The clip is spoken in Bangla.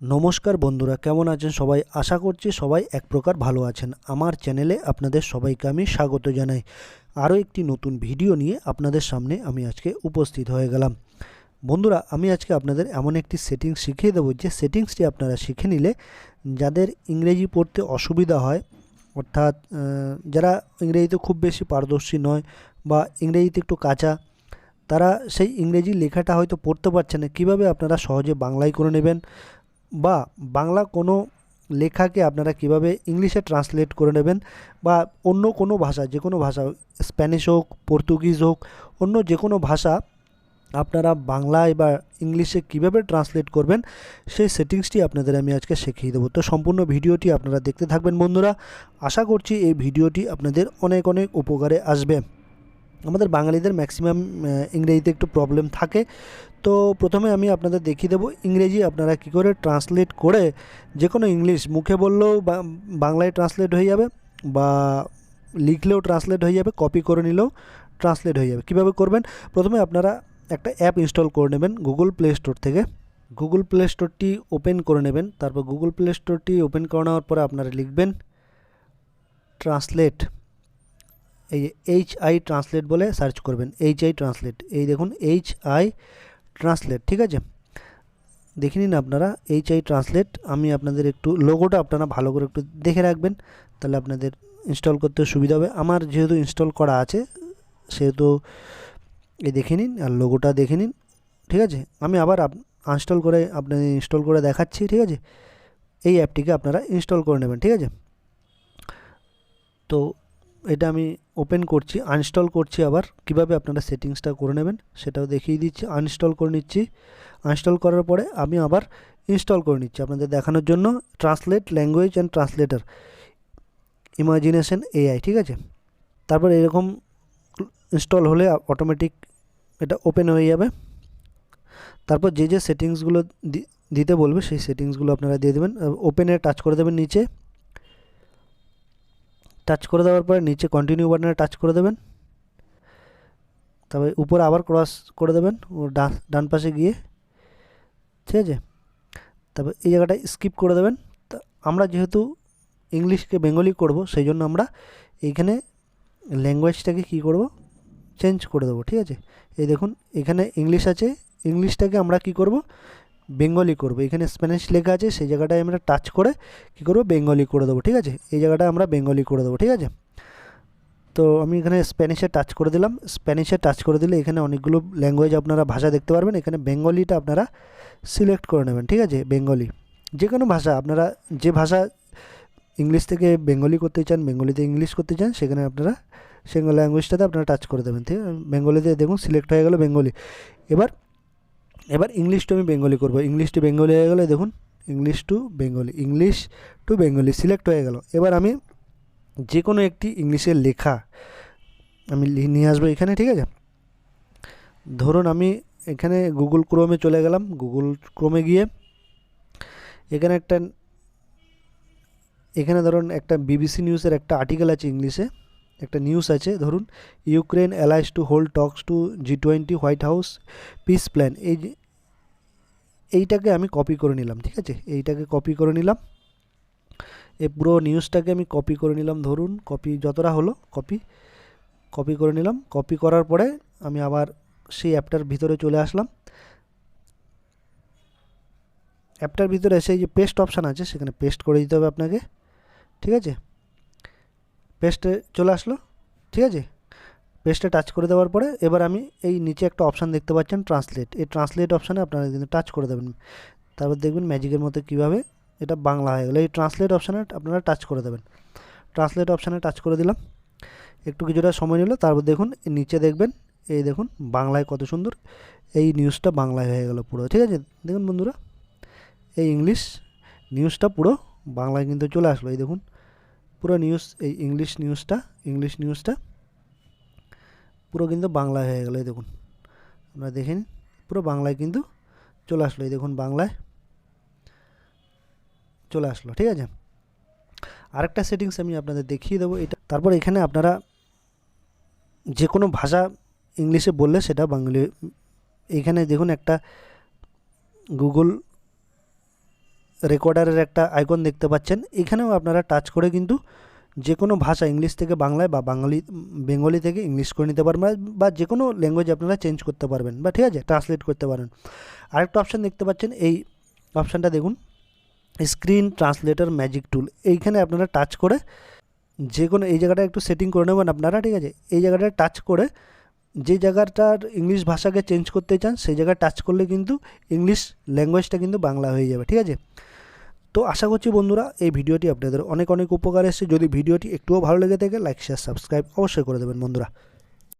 নমস্কার বন্ধুরা, কেমন আছেন সবাই? আশা করছি সবাই এক প্রকার ভালো আছেন। আমার চ্যানেলে আপনাদের সবাইকে আমি স্বাগত জানাই। আরও একটি নতুন ভিডিও নিয়ে আপনাদের সামনে আমি আজকে উপস্থিত হয়ে গেলাম। বন্ধুরা, আমি আজকে আপনাদের এমন একটি সেটিংস শিখিয়ে দেবো। যে সেটিংসটি আপনারা শিখে নিলে যাদের ইংরেজি পড়তে অসুবিধা হয়, অর্থাৎ যারা ইংরেজিতে খুব বেশি পারদর্শী নয় বা ইংরেজিতে একটু কাঁচা, তারা সেই ইংরেজি লেখাটা হয়তো পড়তে পারছে না। কীভাবে আপনারা সহজে বাংলায় করে নেবেন? বা বাংলা কোনো লেখাকে আপনারা কীভাবে ইংলিশে ট্রান্সলেট করে নেবেন বা অন্য কোনো ভাষা, যে কোনো ভাষা স্প্যানিশ হোক, পর্তুগিজ হোক, অন্য যে কোনো ভাষা আপনারা বাংলায় বা ইংলিশে কীভাবে ট্রান্সলেট করবেন, সেই সেটিংসটি আপনাদের আমি আজকে শিখিয়ে দেবো। তো সম্পূর্ণ ভিডিওটি আপনারা দেখতে থাকবেন বন্ধুরা। আশা করছি এই ভিডিওটি আপনাদের অনেক অনেক উপকারে আসবে। আমাদের বাঙালিদের ম্যাক্সিমাম ইংরেজিতে একটু প্রবলেম থাকে। তো প্রথমে আমি আপনাদের দেখিয়ে দেবো ইংরেজি আপনারা কী করে ট্রান্সলেট করে যে কোনো ইংলিশ মুখে বললেও বাংলায় ট্রান্সলেট হয়ে যাবে বা লিখলেও ট্রান্সলেট হয়ে যাবে, কপি করে নিলেও ট্রান্সলেট হয়ে যাবে। কীভাবে করবেন? প্রথমে আপনারা একটা অ্যাপ ইনস্টল করে নেবেন গুগল প্লে স্টোর থেকে। গুগল প্লে স্টোরটি ওপেন করে নেবেন, তারপর গুগল প্লে স্টোরটি ওপেন করে নেওয়ার পরে আপনারা লিখবেন ট্রান্সলেট। এই এইচ আই ট্রান্সলেট বলে সার্চ করবেন, এইচ আই ট্রান্সলেট। এই দেখুন, এইচ আই ট্রান্সলেট, ঠিক আছে? দেখে নিন আপনারা এইচ আই ট্রান্সলেট, আমি আপনাদের একটু লোগোটা আপনারা ভালো করে একটু দেখে রাখবেন, তাহলে আপনাদের ইনস্টল করতে সুবিধা হবে। আমার যেহেতু ইনস্টল করা আছে, সেহেতু এই দেখে নিন আর লোগোটা দেখে নিন, ঠিক আছে? আমি আবার আনস্টল করে আপনাদের ইনস্টল করে দেখাচ্ছি, ঠিক আছে? এই অ্যাপটিকে আপনারা ইনস্টল করে নেবেন, ঠিক আছে? তো এটা আমি ওপেন করছি আনস্টল করছি আবার। কীভাবে আপনারা সেটিংসটা করে নেবেন সেটাও দেখিয়ে দিচ্ছি। আনস্টল করে নিচ্ছি। আনস্টল করার পরে আমি আবার ইনস্টল করে নিচ্ছি আপনাদের দেখানোর জন্য। Translate language and translator imagination AI ঠিক আছে? তারপর এরকম ইনস্টল হলে অটোমেটিক এটা ওপেন হয়ে যাবে। তারপর যে যে সেটিংসগুলো দিতে বলবে সেই সেটিংসগুলো আপনারা দিয়ে দেবেন। ওপেনে টাচ করে দেবেন নিচে। টাচ করে দেওয়ার পরে নিচে কন্টিনিউ বাটনে টাচ করে দেবেন। তবে উপরে আবার ক্রস করে দেবেন, ও ডান পাশে গিয়ে। ঠিক আছে? তারপর এই জায়গাটায় স্কিপ করে দেবেন। তা আমরা যেহেতু ইংলিশকে বেঙ্গলি করব, সেই জন্য আমরা এইখানে ল্যাঙ্গুয়েজটাকে কী করব? চেঞ্জ করে দেবো, ঠিক আছে? এই দেখুন, এখানে ইংলিশ আছে, ইংলিশটাকে আমরা কি করব? বেঙ্গলি করব। এখানে স্প্যানিশ লেখা আছে, সেই জায়গাটায় আমরা টাচ করে কী করব? বেঙ্গলি করে দেবো, ঠিক আছে? এই জায়গাটায় আমরা বেঙ্গলি করে দেবো, ঠিক আছে? তো আমি এখানে স্প্যানিশে টাচ করে দিলাম। স্প্যানিশে টাচ করে দিলে এখানে অনেকগুলো ল্যাঙ্গুয়েজ আপনারা ভাষা দেখতে পারবেন। এখানে বেঙ্গলিটা আপনারা সিলেক্ট করে নেবেন, ঠিক আছে? বেঙ্গলি যে কোনো ভাষা, আপনারা যে ভাষা ইংলিশ থেকে বেঙ্গলি করতে চান বেঙ্গলিতে ইংলিশ করতে চান, সেখানে আপনারা সে ল্যাঙ্গুয়েজটাতে আপনারা টাচ করে দেবেন, ঠিক আছে? বেঙ্গলিতে দেখুন সিলেক্ট হয়ে গেল বেঙ্গলি এবার এবার ইংলিশ টু আমি বেঙ্গলি করব। ইংলিশ টু বেঙ্গলি হয়ে গেলে, দেখুন। English to Bengali English to Bengali select হয়ে গেল। এবার আমি যে কোনো একটি ইংলিশের লেখা আমি নিয়ে আসব এখানে, ঠিক আছে? ধরুন আমি এখানে গুগল ক্রোমে চলে গেলাম। গুগল ক্রোমে গিয়ে এখানে একটা, এখানে ধরুন একটা বিবিসি নিউজের একটা আর্টিকেল আছে ইংলিশে একটা নিউজ আছে, ধরুন Ukraine allies to hold talks to G twenty White House peace plan এই এইটাকে আমি কপি করে নিলাম, ঠিক আছে? এইটাকে কপি করে নিলাম। এই পুরো নিউজটাকে আমি কপি করে নিলাম, ধরুন কপি যতটা হলো কপি কপি করে নিলাম। কপি করার পরে আমি আবার সেই অ্যাপটার ভিতরে চলে আসলাম। অ্যাপটার ভিতরে এসে এই যে পেস্ট অপশান আছে, সেখানে পেস্ট করে দিতে হবে আপনাকে, ঠিক আছে? পেস্টে চলে আসলো, ঠিক আছে? পেস্টে টাচ করে দেওয়ার পরে এবার আমি এই নিচে একটা অপশান দেখতে পাচ্ছেন ট্রান্সলেট এই ট্রান্সলেট অপশানে আপনারা কিন্তু টাচ করে দেবেন। তারপর দেখবেন ম্যাজিকের মতো কীভাবে এটা বাংলা হয়ে গেলো। এই ট্রান্সলেট অপশানে আপনারা টাচ করে দেবেন। ট্রান্সলেট অপশানে টাচ করে দিলাম। একটু কিছুটা সময় নিল, তারপর দেখুন, নিচে দেখবেন, এই দেখুন, বাংলায় কত সুন্দর এই নিউজটা বাংলায় হয়ে গেল পুরো, ঠিক আছে? দেখুন বন্ধুরা, এই ইংলিশ নিউজটা পুরো বাংলায় কিন্তু চলে আসলো, এই দেখুন। পুরো নিউজ এই ইংলিশ নিউজটা ইংলিশ নিউজটা পুরো কিন্তু বাংলায় হয়ে গেলো, এই দেখুন। আপনারা দেখে নিন পুরো বাংলায় কিন্তু চলে আসলো, এই দেখুন বাংলায় চলে আসলো, ঠিক আছে? আরেকটা সেটিংস আমি আপনাদের দেখিয়ে দেবো, এটা তারপর এখানে আপনারা যে কোনো ভাষা ইংলিশে বললে সেটা বাঙালি এইখানে দেখুন একটা গুগল রেকর্ডারের একটা আইকন দেখতে পাচ্ছেন। এখানেও আপনারা টাচ করে কিন্তু যে কোনো ভাষা ইংলিশ থেকে বাংলায় বা বাঙালি, বেঙ্গলি থেকে ইংলিশ করে নিতে পারবেন বা- যে কোনো ল্যাঙ্গুয়েজ আপনারা চেঞ্জ করতে পারবেন বা ঠিক আছে ট্রান্সলেট করতে পারেন। আরেকটা অপশান দেখতে পাচ্ছেন, এই অপশানটা দেখুন। স্ক্রিন ট্রান্সলেটার ম্যাজিক টুল এইখানে আপনারা টাচ করে যে কোনো এই জায়গাটা একটু সেটিং করে নেবেন আপনারা, ঠিক আছে? এই জায়গাটা টাচ করে যে জায়গাটার ইংলিশ ভাষাকে চেঞ্জ করতে চান, সেই জায়গায় টাচ করলে কিন্তু ইংলিশ ল্যাঙ্গুয়েজটা কিন্তু বাংলা হয়ে যাবে, ঠিক আছে? তো আশা করছি বন্ধুরা এই ভিডিওটি আপনাদের অনেক অনেক উপকার এসেছে। যদি ভিডিওটি একটুও ভালো লেগে থাকে লাইক শেয়ার সাবস্ক্রাইব অবশ্যই করে দেবেন বন্ধুরা।